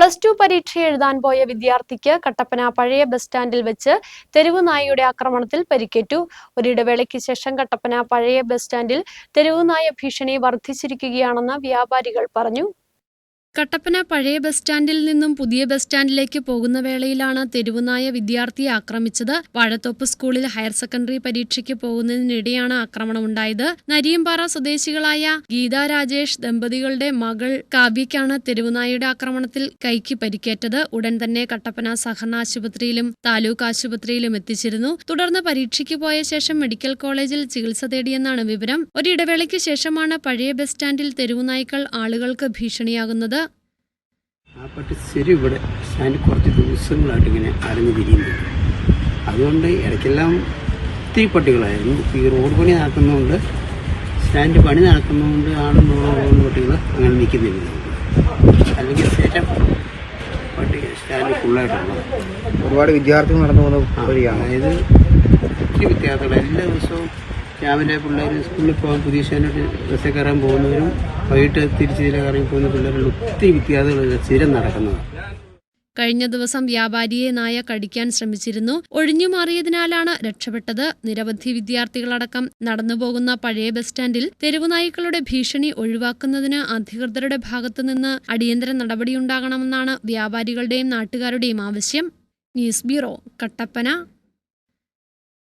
Plus two പരീക്ഷ എഴുതാൻ പോയ വിദ്യാർത്ഥിക്ക് കട്ടപ്പന പഴയ ബസ് സ്റ്റാൻഡിൽ വെച്ച് തെരുവ് നായയുടെ ആക്രമണത്തിൽ പരിക്കേറ്റു. ഒരിടവേളയ്ക്ക് ശേഷം കട്ടപ്പന പഴയ ബസ് സ്റ്റാൻഡിൽ തെരുവ് നായ ഭീഷണി വർദ്ധിച്ചിരിക്കുകയാണെന്ന് വ്യാപാരികൾ പറഞ്ഞു. കട്ടപ്പന പഴയ ബസ് സ്റ്റാൻഡിൽ നിന്നും പുതിയ ബസ് സ്റ്റാൻഡിലേക്ക് പോകുന്ന വേളയിലാണ് തെരുവുനായ വിദ്യാർത്ഥിയെ ആക്രമിച്ചത്. വാഴത്തോപ്പ് സ്കൂളിൽ ഹയർ സെക്കൻഡറി പരീക്ഷയ്ക്ക് പോകുന്നതിനിടെയാണ് ആക്രമണമുണ്ടായത്. നരിയമ്പാറ സ്വദേശികളായ ഗീത രാജേഷ് ദമ്പതികളുടെ മകൾ കാവ്യയ്ക്കാണ് തെരുവുനായയുടെ ആക്രമണത്തിൽ കൈക്ക് പരിക്കേറ്റത്. ഉടൻ തന്നെ കട്ടപ്പന സഹകരണ ആശുപത്രിയിലും താലൂക്ക് ആശുപത്രിയിലും എത്തിച്ചിരുന്നു. തുടർന്ന് പരീക്ഷയ്ക്ക് പോയ ശേഷം മെഡിക്കൽ കോളേജിൽ ചികിത്സ തേടിയെന്നാണ് വിവരം. ഒരിടവേളയ്ക്ക് ശേഷമാണ് പഴയ ബസ് സ്റ്റാൻഡിൽ തെരുവുനായ്ക്കൾ ആളുകൾക്ക് ഭീഷണിയാകുന്നത്. ആ ശരി ഇവിടെ ഞാൻ കുറച്ച് ദിവസങ്ങളായിട്ട് ഇങ്ങനെ അരഞ്ഞു തിരിയുന്നുണ്ട് അതുകൊണ്ട് ഇടയ്ക്കെല്ലാം ഒത്തിരി പട്ടികളായിരുന്നു. ഈ റോഡ് പണി നടക്കുന്നതുകൊണ്ട് സ്റ്റാൻഡ് പണി നടക്കുന്നതുകൊണ്ട് ആടും പോകുന്ന പട്ടികൾ അങ്ങനെ നിൽക്കുന്നില്ല. അല്ലെങ്കിൽ ശേഷം പട്ടി സ്റ്റാൻഡ് ഫുള്ളായിട്ടുള്ളത് ഒരുപാട് വിദ്യാർത്ഥികൾ നടന്നു പോകുന്ന വഴിയാണ്. അതായത് ഒത്തിരി വിദ്യാർത്ഥികൾ. എല്ലാ ദിവസവും രാവിലെ പിള്ളേർ സ്കൂളിൽ പോകാൻ പുതിയ സ്റ്റാൻഡ് ബസ്സിൽ കയറാൻ പോകുന്നവരും വൈകിട്ട് തിരിച്ച് ഇതിലെ ഇറങ്ങി പോകുന്ന പിള്ളേരുടെ ഒത്തിരി വിദ്യാർത്ഥികൾ സ്ഥിരം നടക്കുന്നതാണ് കഴിഞ്ഞ ദിവസം വ്യാപാരിയെ നായ കടിക്കാൻ ശ്രമിച്ചിരുന്നു. ഒഴിഞ്ഞു മാറിയതിനാലാണ് രക്ഷപ്പെട്ടത്. നിരവധി വിദ്യാർത്ഥികളടക്കം നടന്നുപോകുന്ന പഴയ ബസ് സ്റ്റാൻഡിൽ തെരുവുനായ്ക്കളുടെ ഭീഷണി ഒഴിവാക്കുന്നതിന് അധികൃതരുടെ ഭാഗത്തുനിന്ന് അടിയന്തര നടപടിയുണ്ടാകണമെന്നാണ് വ്യാപാരികളുടെയും നാട്ടുകാരുടെയും ആവശ്യം. News bureau Kattappana.